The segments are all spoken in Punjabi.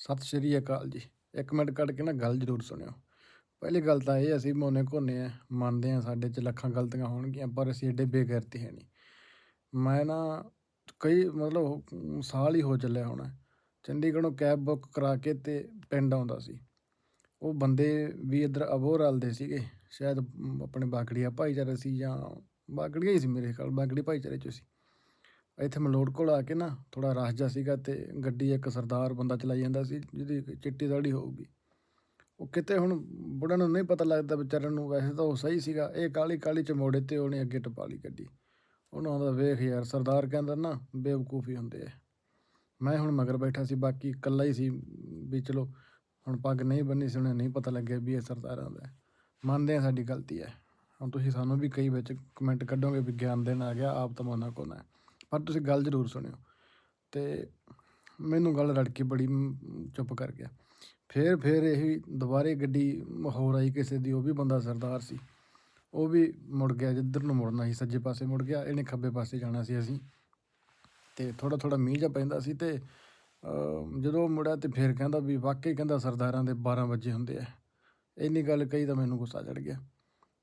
ਸਤਿ ਸ਼੍ਰੀ ਅਕਾਲ ਜੀ। ਇੱਕ ਮਿੰਟ ਕੱਢ ਕੇ ਨਾ ਗੱਲ ਜ਼ਰੂਰ ਸੁਣਿਓ। ਪਹਿਲੀ ਗੱਲ ਤਾਂ ਇਹ ਅਸੀਂ ਮੋਨੇ ਕੋਨੇ ਆ, ਮੰਨਦੇ ਆ ਸਾਡੇ 'ਚ ਲੱਖਾਂ ਗਲਤੀਆਂ ਹੋਣਗੀਆਂ, ਪਰ ਅਸੀਂ ਐਡੇ ਬੇਗੈਰਤੀ ਹੈ ਨਹੀਂ ਮੈਂ ਨਾ ਕਈ ਮਤਲਬ ਸਾਲ ਹੀ ਹੋ ਚੱਲਿਆ ਹੋਣਾ। ਚੰਡੀਗੜ੍ਹੋਂ ਕੈਬ ਬੁੱਕ ਕਰਾ ਕੇ ਤੇ ਪਿੰਡ ਆਉਂਦਾ ਸੀ। ਉਹ ਬੰਦੇ ਵੀ ਇੱਧਰ ਅਬੋਹਰ ਦੇ ਸੀਗੇ। ਸ਼ਾਇਦ ਆਪਣੇ ਬਾਗੜੀਆ ਭਾਈਚਾਰੇ ਸੀ ਜਾਂ ਬਾਗੜੀਆ ਹੀ ਸੀ ਮੇਰੇ ਖਿਆਲ, ਬਾਗੜੀ ਭਾਈਚਾਰੇ 'ਚ ਸੀ। ਇੱਥੇ ਮਲੋਟ ਕੋਲ ਆ ਕੇ ਨਾ ਥੋੜਾ ਰਸ਼ ਜਿਹਾ ਸੀਗਾ ਤੇ ਗੱਡੀ ਇੱਕ ਸਰਦਾਰ ਬੰਦਾ ਚਲਾਈ ਜਾਂਦਾ ਸੀ, ਜਿਹਦੀ ਚਿੱਟੀ ਦਾੜੀ ਹੋਊਗੀ। ਉਹ ਕਿਤੇ ਹੁਣ ਬੁੜ੍ਹਾਂ ਨੂੰ ਨਹੀਂ ਪਤਾ ਲੱਗਦਾ ਵਿਚਾਰਿਆਂ ਨੂੰ, ਵੈਸੇ ਤਾਂ ਉਹ ਸਹੀ ਸੀਗਾ। ਇਹ ਕਾਲੀ ਕਾਲੀ ਚ ਮੋੜੇ ਤੇ ਉਹਨੇ ਅੱਗੇ ਟਪਾ ਲਈ ਗੱਡੀ। ਉਹਨੂੰ ਆਉਂਦਾ ਵੇਖ ਯਾਰ, ਸਰਦਾਰ ਕਹਿੰਦਾ ਨਾ ਬੇਵਕੂਫੀ ਹੁੰਦੇ ਆ। ਮੈਂ ਹੁਣ ਮਗਰ ਬੈਠਾ ਸੀ, ਬਾਕੀ ਇਕੱਲਾ ਹੀ ਸੀ ਵੀ ਚਲੋ, ਹੁਣ ਪੱਗ ਨਹੀਂ ਬੰਨੀ ਸੀ, ਉਹਨੇ ਨਹੀਂ ਪਤਾ ਲੱਗਿਆ ਵੀ ਇਹ ਸਰਦਾਰਾਂ ਦਾ ਮੰਨਦੇ ਆ ਸਾਡੀ ਗਲਤੀ ਹੈ। ਹੁਣ ਤੁਸੀਂ ਸਾਨੂੰ ਵੀ ਕਈ ਵਿੱਚ ਕਮੈਂਟ ਕੱਢੋਗੇ ਵੀ ਗਿਆਨ ਦੇਣ ਆ ਗਿਆ, ਆਪ ਤਾਂ ਮੋਨਾ ਕੋਨਾ ਹੈ। ਪਰ ਤੁਸੀਂ ਗੱਲ ਜ਼ਰੂਰ ਸੁਣਿਓ। ਤੇ ਮੈਨੂੰ ਗੱਲ ਰੜ ਕੇ ਬੜੀ ਚੁੱਪ ਕਰ ਗਿਆ। ਫੇਰ ਫੇਰ ਇਹ ਦੁਬਾਰੇ ਗੱਡੀ ਹੋਰ ਆਈ ਕਿਸੇ ਦੀ, ਉਹ ਵੀ ਬੰਦਾ ਸਰਦਾਰ ਸੀ। ਉਹ ਵੀ ਮੁੜ ਗਿਆ, ਜਿੱਧਰ ਨੂੰ ਮੁੜਨਾ ਸੀ, ਸੱਜੇ ਪਾਸੇ ਮੁੜ ਗਿਆ, ਇਹਨੇ ਖੱਬੇ ਪਾਸੇ ਜਾਣਾ ਸੀ ਅਸੀਂ। ਤੇ ਥੋੜਾ ਥੋੜਾ ਮੀਂਹ ਜਿਹਾ ਪੈਂਦਾ ਸੀ ਤੇ ਜਦੋਂ ਉਹ ਮੁੜਿਆ ਤੇ ਫੇਰ ਕਹਿੰਦਾ ਵੀ ਵਾਕਈ ਕਹਿੰਦਾ ਸਰਦਾਰਾਂ ਦੇ 12 ਵਜੇ ਹੁੰਦੇ ਆ। ਇੰਨੀ ਗੱਲ ਕਹੀ ਤਾਂ ਮੈਨੂੰ ਗੁੱਸਾ ਚੜ ਗਿਆ।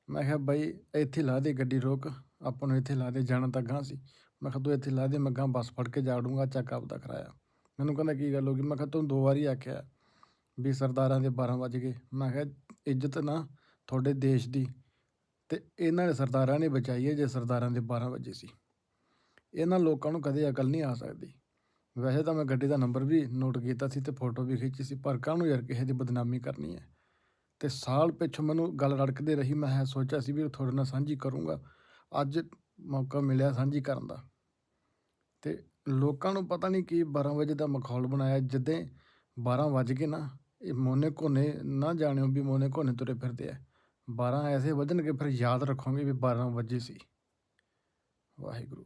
ਮੈਂ ਕਿਹਾ, ਬਾਈ, ਇੱਥੇ ਲਾ ਦੇ ਗੱਡੀ ਰੋਕ, ਆਪਾਂ ਨੂੰ ਇੱਥੇ ਲਾ ਦੇ, ਜਾਣਾ ਤਾਂ ਗਾਂ ਸੀ। ਮੈਂ ਕਿਹਾ ਤੂੰ ਇੱਥੇ ਲਾ ਦੇ, ਮੈਂ ਗਾਂ ਬੱਸ ਫੜ ਕੇ ਜਾ ਡੂੰਗਾ ਚੱਕ ਆਪਦਾ ਕਰਾਇਆ। ਮੈਨੂੰ ਕਹਿੰਦਾ ਕੀ ਗੱਲ ਹੋ ਗਈ? ਮੈਂ ਕਿਹਾ ਤੂੰ ਦੋ ਵਾਰੀ ਆਖਿਆ ਵੀ ਸਰਦਾਰਾਂ ਦੇ 12 ਵਜ ਗਏ। ਮੈਂ ਕਿਹਾ ਇੱਜ਼ਤ ਨਾ ਤੁਹਾਡੇ ਦੇਸ਼ ਦੀ ਤੇ ਇਹਨਾਂ ਨੇ ਸਰਦਾਰਾਂ ਨੇ ਬਚਾਈ ਹੈ ਜੇ ਸਰਦਾਰਾਂ ਦੇ 12 ਵਜੇ ਸੀ। ਇਹਨਾਂ ਲੋਕਾਂ ਨੂੰ ਕਦੇ ਅਕਲ ਨਹੀਂ ਆ ਸਕਦੀ। ਵੈਸੇ ਤਾਂ ਮੈਂ ਗੱਡੀ ਦਾ ਨੰਬਰ ਵੀ ਨੋਟ ਕੀਤਾ ਸੀ ਤੇ ਫੋਟੋ ਵੀ ਖਿੱਚੀ ਸੀ, ਪਰ ਕਾਹਨੂੰ ਯਾਰ ਕਿਸੇ ਦੀ ਬਦਨਾਮੀ ਕਰਨੀ ਹੈ? ਤੇ ਸਾਲ ਪਿੱਛੋਂ ਮੈਨੂੰ ਗੱਲ ਰੜਕਦੇ ਰਹੀ, ਮੈਂ ਸੋਚਿਆ ਸੀ ਵੀ ਤੁਹਾਡੇ ਨਾਲ ਸਾਂਝੀ ਕਰੂੰਗਾ। ਅੱਜ ਮੌਕਾ ਮਿਲਿਆ ਸਾਂਝੀ ਕਰਨ ਦਾ। ਅਤੇ ਲੋਕਾਂ ਨੂੰ ਪਤਾ ਨਹੀਂ ਕੀ 12 ਵਜੇ ਦਾ ਮਖੌਲ ਬਣਾਇਆ, ਜਿੱਦਾਂ 12 ਵੱਜ ਗਏ ਨਾ, ਇਹ ਮੋਨੇ ਕੋਨੇ ਨਾ ਜਾਣਿਓ ਵੀ ਮੋਨੇ ਕੋਨੇ ਤੁਰੇ ਫਿਰਦੇ ਆ। 12 ਐਸੇ ਵੱਜਣਗੇ, ਫਿਰ ਯਾਦ ਰੱਖੋਗੇ ਵੀ 12 ਵਜੇ ਸੀ। ਵਾਹਿਗੁਰੂ।